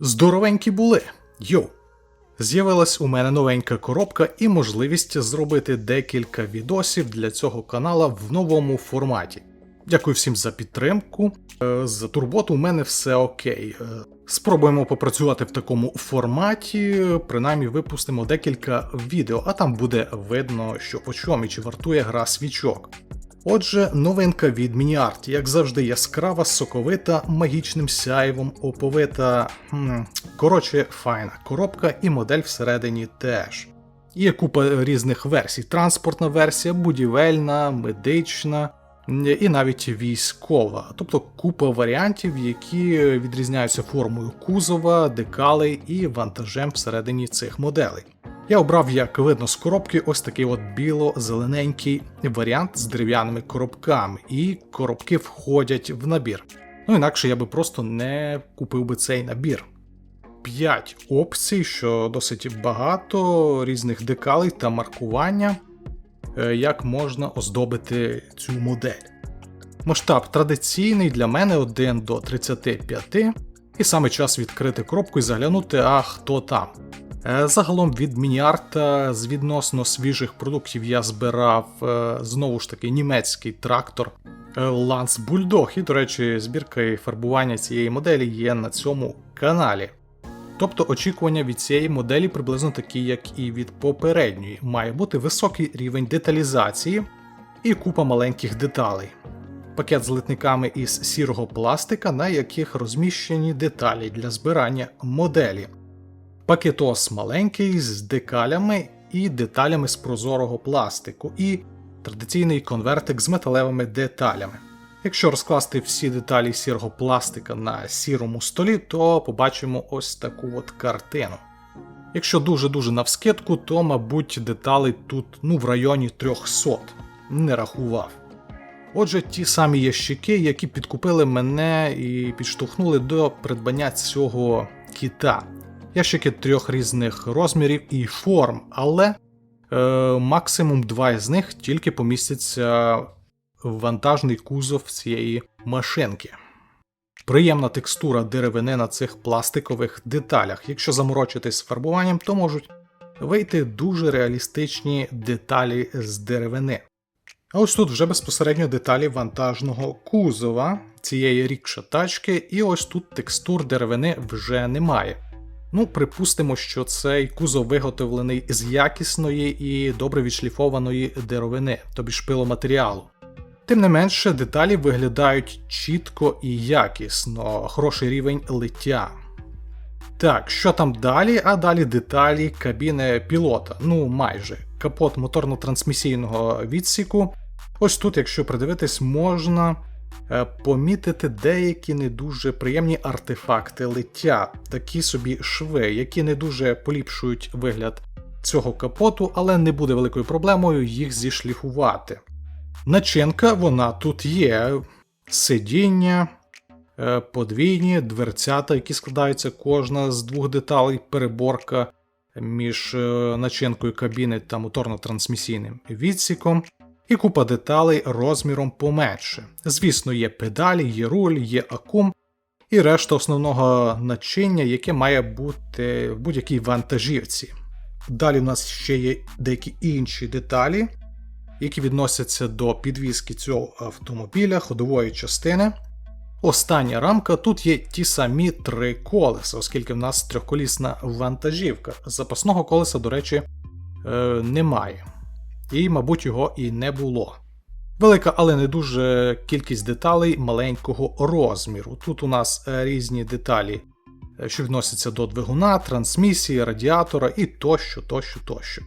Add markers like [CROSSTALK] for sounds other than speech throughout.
Здоровенькі були. Йоу! З'явилась у мене новенька коробка і можливість зробити декілька відосів для цього канала в новому форматі. Дякую всім за підтримку. Е, За турботу у мене все окей. Е, Спробуємо попрацювати в такому форматі, принаймні випустимо декілька відео, а там буде видно, що по чому і чи вартує гра свічок. Отже, новинка від Мініарт, як завжди, яскрава, соковита, магічним сяйвом, оповита. Коротше, файна коробка і модель всередині теж. Є купа різних версій: транспортна версія, будівельна, медична і навіть військова. Тобто купа варіантів, які відрізняються формою кузова, декалей і вантажем всередині цих моделей. Я обрав, як видно з коробки, ось такий от біло-зелененький варіант з дерев'яними коробками, і коробки входять в набір. Ну інакше я би просто не купив би цей набір. 5 опцій, що досить багато різних декалей та маркування, як можна оздобити цю модель. Масштаб традиційний для мене 1 до 35, і саме час відкрити коробку і заглянути, а хто там. Е, Загалом від Мініарта з відносно свіжих продуктів я збирав е, знову ж таки німецький трактор е, Lance Bulldog. І, до речі, збірка і фарбування цієї моделі є на цьому каналі. Тобто очікування від цієї моделі приблизно такі, як і від попередньої. Має бути високий рівень деталізації і купа маленьких деталей. Пакет з литниками із сірого пластика, на яких розміщені деталі для збирання моделі. Пакетос маленький з декалями і деталями з прозорого пластику, і традиційний конвертик з металевими деталями. Якщо розкласти всі деталі сірого пластика на сірому столі, то побачимо ось таку от картину. Якщо дуже-дуже навскидку, то, мабуть, деталей тут ну, в районі 300 не рахував. Отже, ті самі ящики, які підкупили мене і підштовхнули до придбання цього кіта. Ящики трьох різних розмірів і форм, але е, максимум два із них тільки помістяться вантажний кузов цієї машинки. Приємна текстура деревини на цих пластикових деталях. Якщо заморочитись з фарбуванням, то можуть вийти дуже реалістичні деталі з деревини. А ось тут вже безпосередньо деталі вантажного кузова цієї рікша тачки, і ось тут текстур деревини вже немає. Ну, припустимо, що цей кузов виготовлений з якісної і добре відшліфованої деревини, тобі ж пиломатеріалу. Тим не менше, деталі виглядають чітко і якісно, хороший рівень лиття. Так, що там далі? А далі деталі кабіни пілота, ну майже капот моторно-трансмісійного відсіку. Ось тут, якщо придивитись, можна е, помітити деякі не дуже приємні артефакти лиття, такі собі шви, які не дуже поліпшують вигляд цього капоту, але не буде великою проблемою їх зішліфувати. Начинка вона тут є: сидіння, е, подвійні дверцята, які складаються кожна з двох деталей, переборка між е, начинкою кабіни та моторно-трансмісійним відсіком, і купа деталей розміром поменше. Звісно, є педалі, є руль, є акум. І решта основного начиння, яке має бути в будь-якій вантажівці. Далі в нас ще є деякі інші деталі, які відносяться до підвіски цього автомобіля, ходової частини. Остання рамка тут є ті самі три колеса, оскільки в нас трьохколісна вантажівка. Запасного колеса, до речі, е, немає. І, мабуть, його і не було. Велика, але не дуже кількість деталей маленького розміру. Тут у нас е, різні деталі, е, що відносяться до двигуна, трансмісії, радіатора і тощо, тощо, тощо.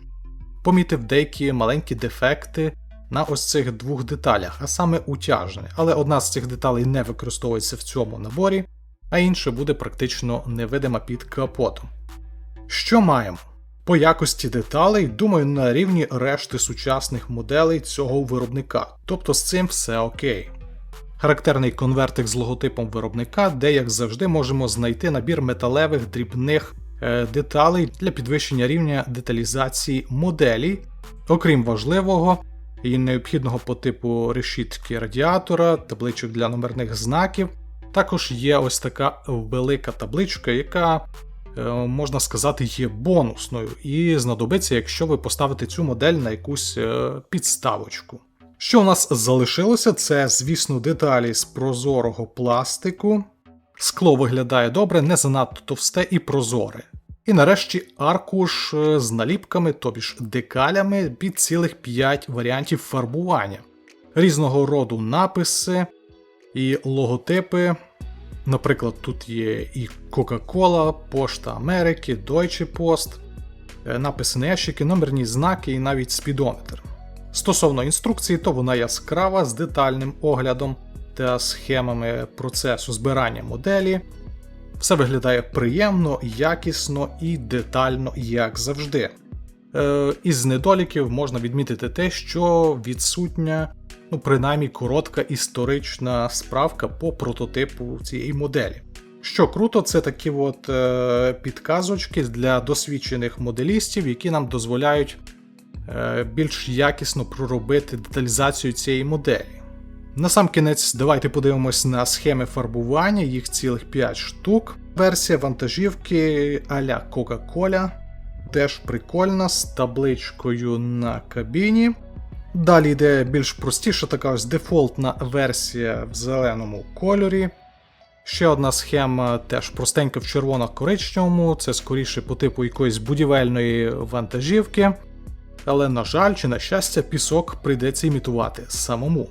Помітив деякі маленькі дефекти на ось цих двох деталях, а саме утяжне. Але одна з цих деталей не використовується в цьому наборі, а інша буде практично невидима під капотом. Що маємо? По якості деталей, думаю, на рівні решти сучасних моделей цього виробника, тобто з цим все окей. Характерний конвертик з логотипом виробника, де, як завжди, можемо знайти набір металевих дрібних деталей для підвищення рівня деталізації моделі, окрім важливого і необхідного по типу решітки радіатора, табличок для номерних знаків, Також є ось така велика табличка, яка, е, можна сказати, є бонусною і знадобиться, якщо ви поставите цю модель на якусь е, підставочку. Що у нас залишилося, це, звісно, деталі з прозорого пластику. Скло виглядає добре, не занадто товсте і прозоре. І нарешті аркуш е, з наліпками, тобі ж декалями під цілих 5 варіантів фарбування. Різного роду написи і логотипи. Наприклад, тут є і Coca-Cola, Пошта Америки, Deutsche Post, е, написи на ящики, номерні знаки і навіть спідометр. Стосовно інструкції, то вона яскрава з детальним оглядом та схемами процесу збирання моделі. Все виглядає приємно, якісно і детально, як завжди. Е, із недоліків можна відмітити те, що відсутня, ну, принаймні коротка історична справка по прототипу цієї моделі. Що круто, це такі от е, підказочки для досвідчених моделістів, які нам дозволяють е, більш якісно проробити деталізацію цієї моделі. На сам кінець, давайте подивимось на схеми фарбування, їх цілих 5 штук. Версія вантажівки а-ля Coca-Cola. Теж прикольна з табличкою на кабіні. Далі йде більш простіша така ось дефолтна версія в зеленому кольорі. Ще одна схема теж простенька в червоно-коричневому, це скоріше по типу якоїсь будівельної вантажівки. Але, на жаль, чи на щастя, пісок прийдеться імітувати самому.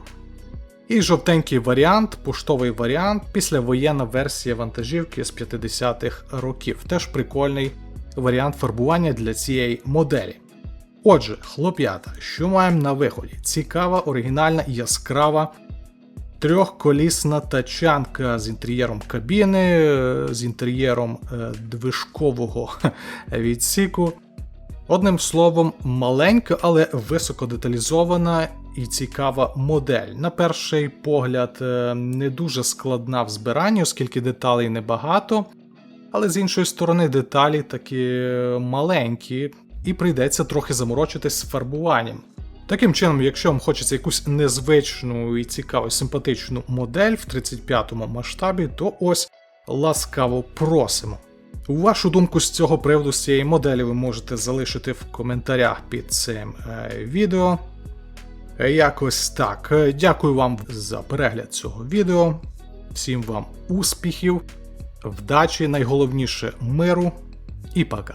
І жовтенький варіант, поштовий варіант, післявоєнна версія вантажівки з 50-х років. Теж прикольний варіант фарбування для цієї моделі. Отже, хлоп'ята, що маємо на виході? Цікава, оригінальна яскрава трьохколісна тачанка з інтер'єром кабіни, з інтер'єром е, движкового [LAUGHS] відсіку. Одним словом, маленька, але високо деталізована і цікава модель. На перший погляд, е, не дуже складна в збиранні, оскільки деталей небагато. Але з іншої сторони, деталі такі маленькі, і прийдеться трохи заморочитись з фарбуванням. Таким чином, якщо вам хочеться якусь незвичну і цікаву симпатичну модель в 35-му масштабі, то ось ласкаво просимо. Вашу думку з цього приводу з цієї моделі ви можете залишити в коментарях під цим е, відео. Якось так. Е, Дякую вам за перегляд цього відео. Всім вам успіхів, вдачі, найголовніше миру і пока.